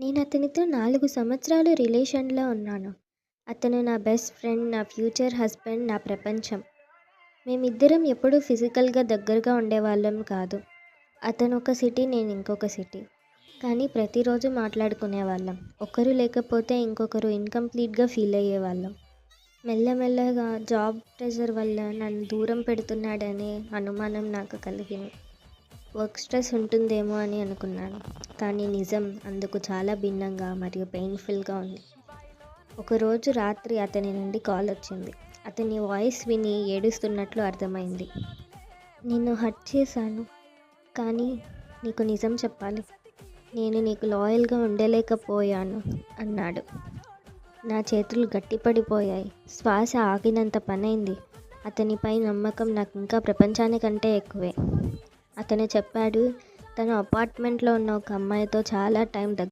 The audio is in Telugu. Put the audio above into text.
నేను అతనితో నాలుగు సంవత్సరాలు రిలేషన్లో ఉన్నాను. అతను నా బెస్ట్ ఫ్రెండ్ నా ఫ్యూచర్ హస్బెండ్ నా ప్రపంచం. మేమిద్దరం ఎప్పుడూ ఫిజికల్గా దగ్గరగా ఉండేవాళ్ళం కాదు. అతను ఒక సిటీ నేను ఇంకొక సిటీ. కానీ ప్రతిరోజు మాట్లాడుకునేవాళ్ళం. ఒకరు లేకపోతే ఇంకొకరు ఇన్కంప్లీట్గా ఫీల్ అయ్యేవాళ్ళం. మెల్లమెల్లగా జాబ్ ప్రెషర్ వల్ల నన్ను దూరం పెడుతున్నాడనే అనుమానం నాకు కలిగింది. వర్క్ స్ట్రెస్ ఉంటుందేమో అని అనుకున్నాను. కానీ నిజం అందుకు చాలా భిన్నంగా మరియు పెయిన్ఫుల్గా ఉంది. ఒకరోజు రాత్రి అతని నుండి కాల్ వచ్చింది. అతని వాయిస్ విని ఏడుస్తున్నట్లు అర్థమైంది. నిన్ను హర్ట్ చేశాను. కానీ నీకు నిజం చెప్పాలి. నేను నీకు లాయల్గా ఉండలేకపోయాను అన్నాడు. నా చేతులు గట్టిపడిపోయాయి. శ్వాస ఆగినంత పనైంది. అతనిపై నమ్మకం నాకు ఇంకా ప్రపంచానికంటే ఎక్కువే. అతను చెప్పాడు తన అపార్ట్మెంట్లో ఉన్న ఒక అమ్మాయితో చాలా టైం దగ్గర